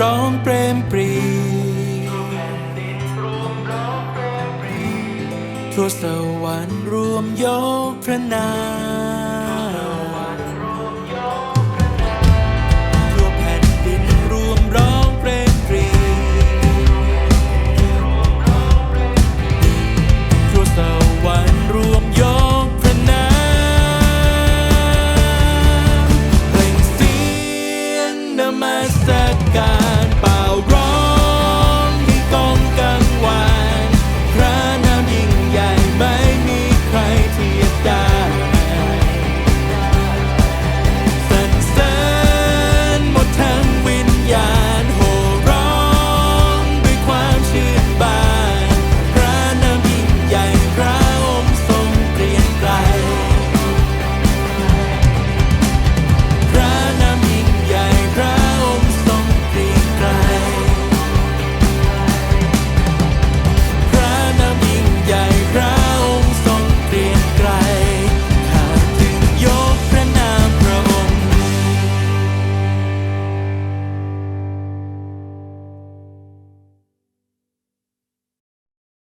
ร้องเปรมปรีทั่วสวรรค์รวมยกพระนาม